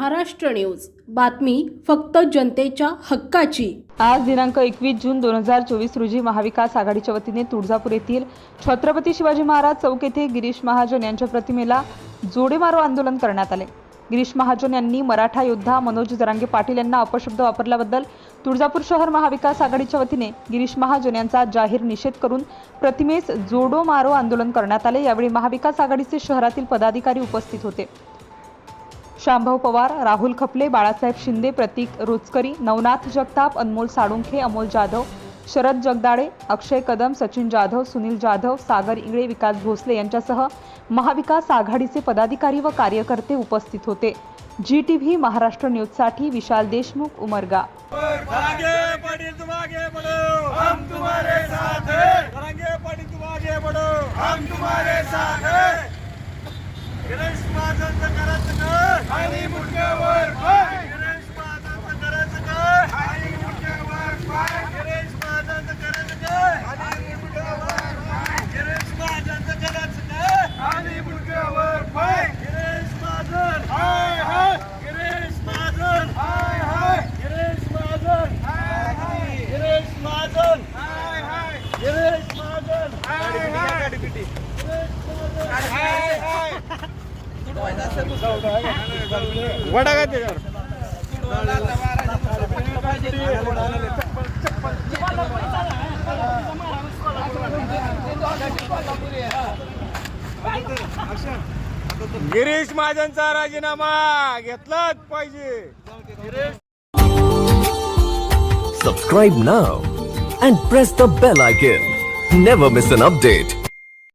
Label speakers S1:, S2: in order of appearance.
S1: Maharashtra news. बातमी फक्त जनतेच्या हक्काची.
S2: आज दिनांक एकवीस जून दोन हजार चोवीस रोजी महाविकास आघाडीच्या वतीने तुळजापूर येथील छत्रपती शिवाजी महाराज चौक येथे गिरीश महाजन यांच्या प्रतिमेला जोडेमारो आंदोलन करण्यात आले. गिरीश महाजन यांनी मराठा योद्धा मनोज जरांगे पाटील यांना अपशब्द वापरल्याबद्दल तुळजापूर शहर महाविकास आघाडीच्या वतीने गिरीश महाजन यांचा जाहीर निषेध करून प्रतिमेस जोडो मारो आंदोलन करण्यात आले. यावेळी महाविकास आघाडीचे शहरातील पदाधिकारी उपस्थित होते. शांभव पवार राहुल खपले बाळासाहेब शिंदे प्रतीक रोचकरी नवनाथ जगताप अनमोल साळुंखे अमोल जाधव शरद जगदाळे अक्षय कदम सचिन जाधव सुनील जाधव सागर इंगळे विकास भोसले यांच्यासह महाविकास आघाडीचे पदाधिकारी व कार्यकर्ते उपस्थित होते. जी टी व्ही महाराष्ट्र न्यूजसाठी विशाल देशमुख उमरगा.
S3: हम तुम्हारे साथ वडा काय त्याच्यावर गिरीश महाजनचा राजीनामा घेतलाच पाहिजे Girish
S4: Subscribe now and press the bell icon. Never miss an update.